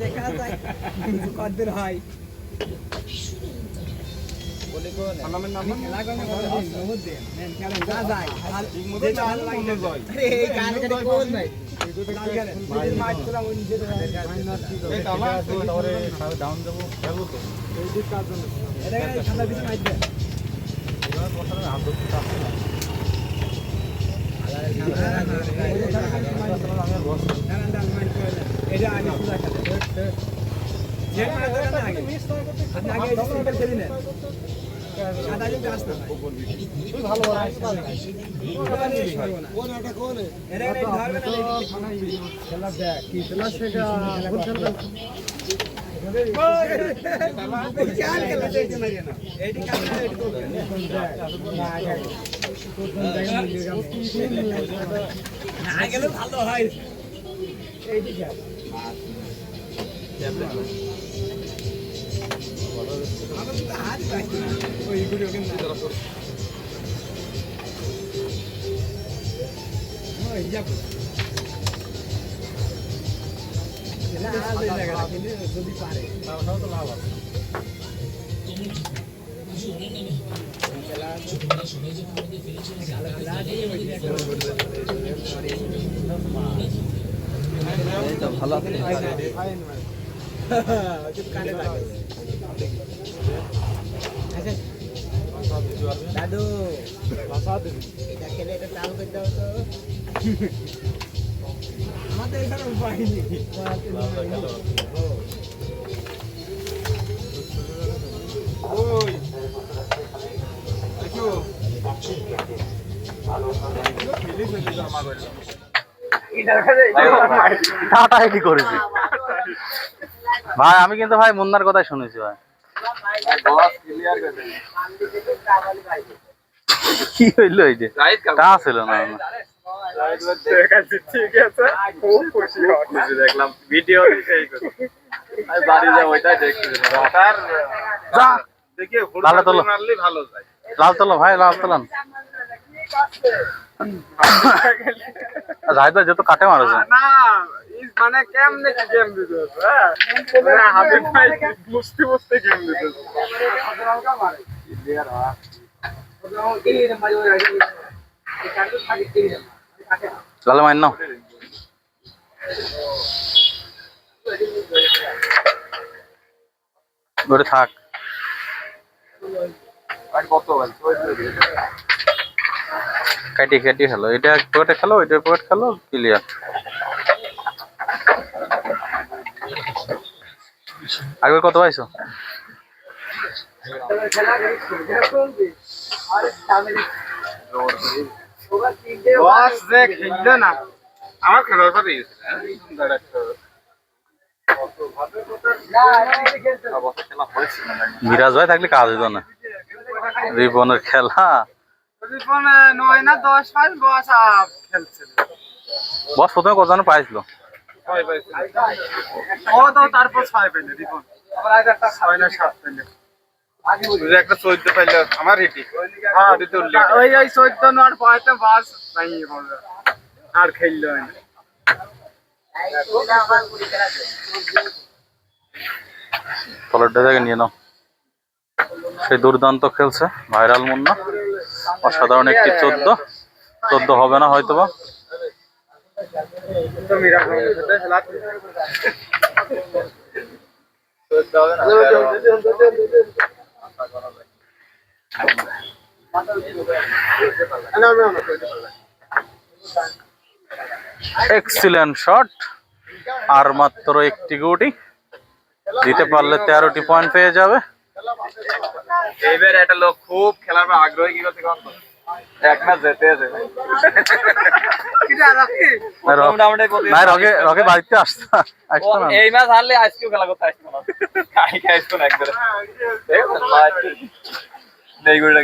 দেখা যায় কতদিন হয় খেলা করলে খেলা, এই সিম্পল খেলে নেন। না গেলে ভালো হয় তো হাত ওই গুলো কিন্তু ওই লাগে আচ্ছা দাদু এটা খেলে এটা চালু করে দাও তো। কি করেছি ভাই আমি কিন্তু ভাই মুন্নার কথাই শুনেছি ভাই। কি হইল এই যে? তা ছিল না? না। দেখলাম। ভিডিও বাড়ি যাব ওইটাই দেখছি যা। দেখি ভালো তোলো। মারলেই ভালো যায়। লাল তোলো ভাই লাল তোলান রায়দা যত কাটে মারেছে। না ই মানে কেমনে কি গেম হ্যাঁ? হাতে পাই বুঝতে বুঝতে গেম দিতে লাল মাইন নাও ওটা থাক আর কাটি কাটি খেলো এটা এক পকেটে খেলো ওইটা এক পকেট খেলো ক্লিয়ার আগে কত পাইছো বস যে খেললে না আমার খেলার পরে গেছিল সুন্দর একটা অবস্থা খেলা হয়েছিল না মিরাজ ভাই থাকলে কাজ হইতো না। রিপনের খেলা। রিপনে নয় না দশ বস খেলছিল বস প্রথমে কত জানো পাইছিল? ও তো তারপর ছয় পেলে রিপন। আবার আগে একটা ছয় না সাত পেলে। একটা চোদ্দ পাইলে আমার হিটি। হ্যাঁ। ওই ওই চোদ্দ নয় পয়তে বাস ভেঙে আর খেললো থেকে নিয়ে নাও। সে দুর্দান্ত খেলছে ভাইরাল মুন্না। অসাধারণ একটি চোদ্দ। চোদ্দ হবে না হয়তো বা চোদ্দ হবে না এক্সিলেন্ট শট আর মাত্র একটি গুটি। দিতে পারলে তেরোটি পয়েন্ট পেয়ে যাবে। এবার একটা লোক খুব খেলার আগ্রহী কি করতে এক ম্যাচ যেতে আছে। রকে? বাড়িতে আসতো এই ম্যাচ হারলে আজকেও খেলা করতে আসতো না। আসতো একবারে। নেই গুড়টা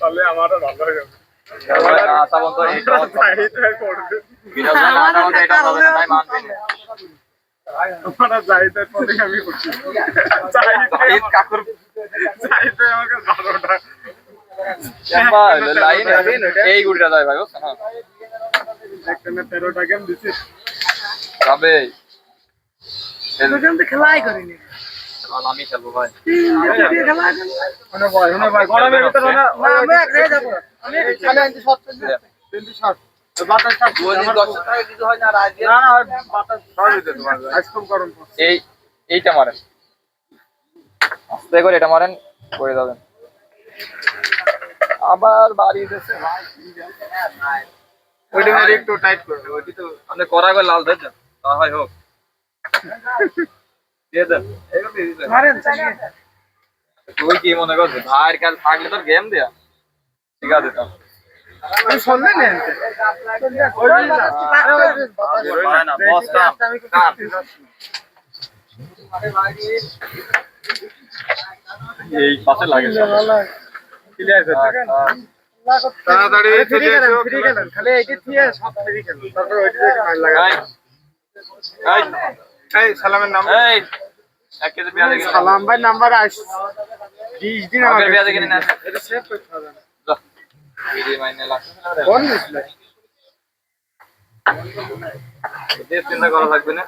তাহলে আমারও ভালো হয়ে যাবে। এই গুড়িটা যায় ভাই। হ্যাঁ তেরোটা গেম দিছি যাবে খেলাই করিনি আমি খেলব ভাই মানে ভয় মানে ভয় গরমের ভিতরে না এক জায়গায় যাব। আমি খালি আনতে শর্ট তিনটি শর্ট বাতাস শর্ট কিছু হয় না রাজ না না বাতাস শর্ট দিতে তোমার আইসক্রিম গরম পড়ছে। এই এইটা মারেন। আস্তে করে এটা মারেন করে যাবেন। আবার বাড়ি দিতেছে ওইটা মেরে একটু টাইট ওইটি তো করা লাল দেন তা হয় হোক। দিয়ে দেন। এগুলো দিয়ে দিলেন। মারেন তুই কি মনে ভাইয়ের কাল থাকলে তোর গেম দেয়া। ঠিক আছে তো এই পাশে লাগে। তাড়াতাড়ি ফ্রি খেলেন ফ্রি খেলেন খালি এইটি দিয়ে সব ফ্রি খেলেন তারপর ওইটি থেকে এই এই। এই সালামের নাম। এই সালাম ভাই নাম্বার আস। 20 দিন এটা সেভ করতে হবে চিন্তা করা লাগবে না।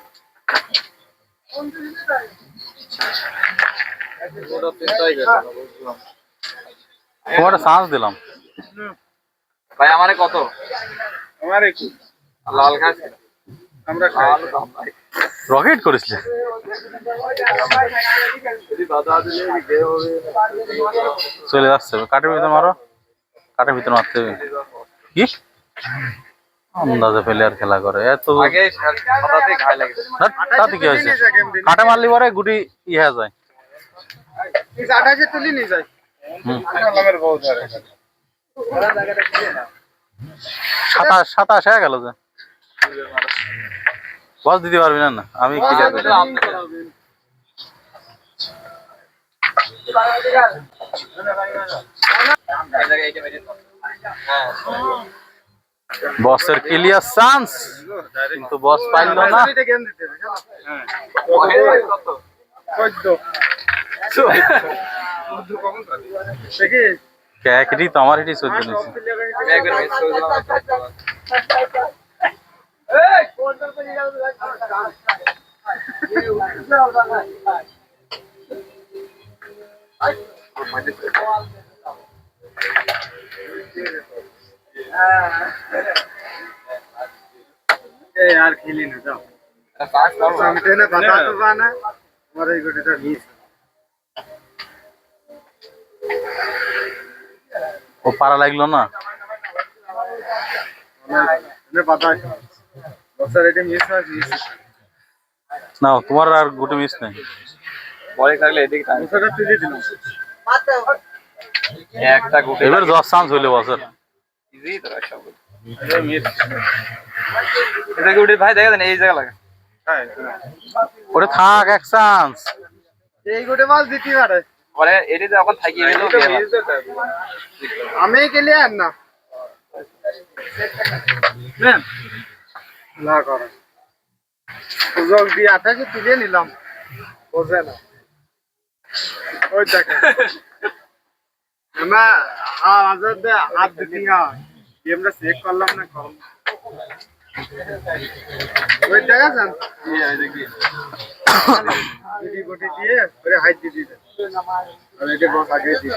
তোমার চান্স দিলাম। ভাই আমারে কত? আমার একটু লাল আমরা ভাই। রকেট করেছিলে? চলে যাচ্ছে। ভিতরে মারো। কাঠের ভিতরে মারতে হবে। কি? আন্দাজে খেলা করে। এত ধ্যাৎ, তাতে কি হয়েছে? কাটে মারলি পরে গুটি যায়। আঠাশে তুলি সাতাশ সাতাশ হয়ে গেল যে। বস দিতে পারবি না আমি কি করব? এই জায়গায় এইটা মেরে দাও। হ্যাঁ বসের ক্লিয়ার চান্স কিন্তু বস পাইল না এটা গেম দিতে হবে হ্যাঁ ওহে কত চোদ্দ দেখি ক্যাকরি তো আমার এটি চোদ্দ নিচ্ছে আমি একবার মিস করে দিলাম এই আর খেলি না যাও পাঁচ করব আমি তো না কথা তো বানা আমার এই গোটিটা মিস ও পারা লাগল না মানে কথা বছর এটা মিস হয় মিস না তোমার আর গুটি মিস নেই পরে থাকলে এদিকে এবার দশ চান্স হইলে বছর এটা ভাই দেখা দেন এই জায়গা লাগে। হ্যাঁ। ওরে থাক এক চান্স এই গোটে মাছ দিতে পারে। পরে এটিতে যখন থাকি গেল আমি গেলে আর না। না করো। সুযোগ দিয়ে আঠাশে তুলে নিলাম। বোঝে না। ওই দেখে আমরা আজাদ হাত দিতে হয়। গেমটা চেক করলাম না কম? ওই দেখা যান। গুটি দিয়ে। হাইট দিয়ে দিতে। আর এটা বস আগে দিয়ে